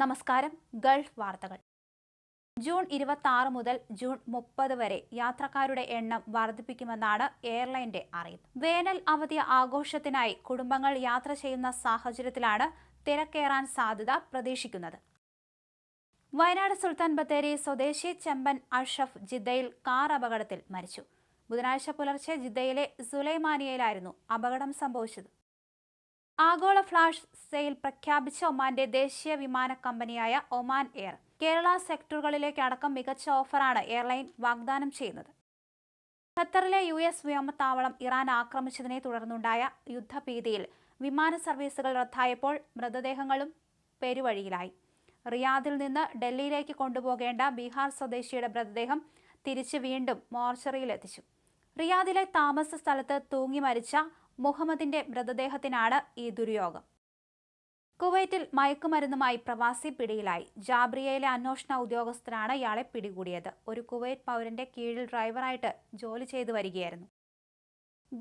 നമസ്കാരം ഗൾഫ് വാർത്തകൾ. ജൂൺ ഇരുപത്തി മുതൽ ജൂൺ മുപ്പത് വരെ യാത്രക്കാരുടെ എണ്ണം വർദ്ധിപ്പിക്കുമെന്നാണ് എയർലൈന്റെ അറിയിപ്പ്. വേനൽ അവധി ആഘോഷത്തിനായി കുടുംബങ്ങൾ യാത്ര ചെയ്യുന്ന സാഹചര്യത്തിലാണ് തിരക്കേറാൻ സാധ്യത പ്രതീക്ഷിക്കുന്നത്. വയനാട് സുൽത്താൻ ബത്തേരി സ്വദേശി ചെമ്പൻ അഷഫ് ജിദ്ദയിൽ കാർ അപകടത്തിൽ മരിച്ചു. ബുധനാഴ്ച പുലർച്ചെ ജിദ്ദയിലെ സുലൈമാനിയയിലായിരുന്നു അപകടം സംഭവിച്ചത്. ആഗോള ഫ്ലാഷ് സെയിൽ പ്രഖ്യാപിച്ച ഒമാന്റെ ദേശീയ വിമാന കമ്പനിയായ ഒമാൻ എയർ കേരള സെക്ടറുകളിലേക്ക് അടക്കം മികച്ച ഓഫറാണ് എയർലൈൻ വാഗ്ദാനം ചെയ്യുന്നത്. ഖത്തറിലെ യു എസ് വ്യോമത്താവളം ഇറാൻ ആക്രമിച്ചതിനെ തുടർന്നുണ്ടായ യുദ്ധഭീതിയിൽ വിമാന സർവീസുകൾ റദ്ദായപ്പോൾ മൃതദേഹങ്ങളും പെരുവഴിയിലായി. റിയാദിൽ നിന്ന് ഡൽഹിയിലേക്ക് കൊണ്ടുപോകേണ്ട ബീഹാർ സ്വദേശിയുടെ മൃതദേഹം തിരിച്ച് വീണ്ടും മോർച്ചറിയിലെത്തിച്ചു. റിയാദിലെ താമസ സ്ഥലത്ത് തൂങ്ങി മരിച്ച മുഹമ്മദിന്റെ മൃതദേഹത്തിനാണ് ഈ ദുര്യോഗം. കുവൈറ്റിൽ മയക്കുമരുന്നുമായി പ്രവാസി പിടിയിലായി. ജാബ്രിയയിലെ അന്വേഷണ ഉദ്യോഗസ്ഥനാണ് ഇയാളെ പിടികൂടിയത്. ഒരു കുവൈറ്റ് പൗരന്റെ കീഴിൽ ഡ്രൈവറായിട്ട് ജോലി ചെയ്തു വരികയായിരുന്നു.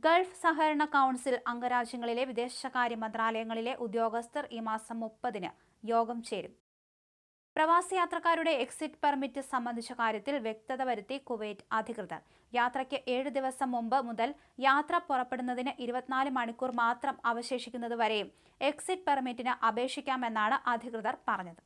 ഗൾഫ് സഹകരണ കൗൺസിൽ അംഗരാജ്യങ്ങളിലെ വിദേശകാര്യ മന്ത്രാലയങ്ങളിലെ ഉദ്യോഗസ്ഥർ ഈ മാസം മുപ്പതിന് യോഗം ചേരും. പ്രവാസി യാത്രക്കാരുടെ എക്സിറ്റ് പെർമിറ്റ് സംബന്ധിച്ച കാര്യത്തിൽ വ്യക്തത വരുത്തി കുവൈറ്റ് അധികൃതർ. യാത്രയ്ക്ക് ഏഴ് ദിവസം മുമ്പ് മുതൽ യാത്ര പുറപ്പെടുന്നതിന് ഇരുപത്തിനാല് മണിക്കൂർ മാത്രം അവശേഷിക്കുന്നത് വരെയും എക്സിറ്റ് പെർമിറ്റിന് അപേക്ഷിക്കാമെന്നാണ് അധികൃതർ പറഞ്ഞത്.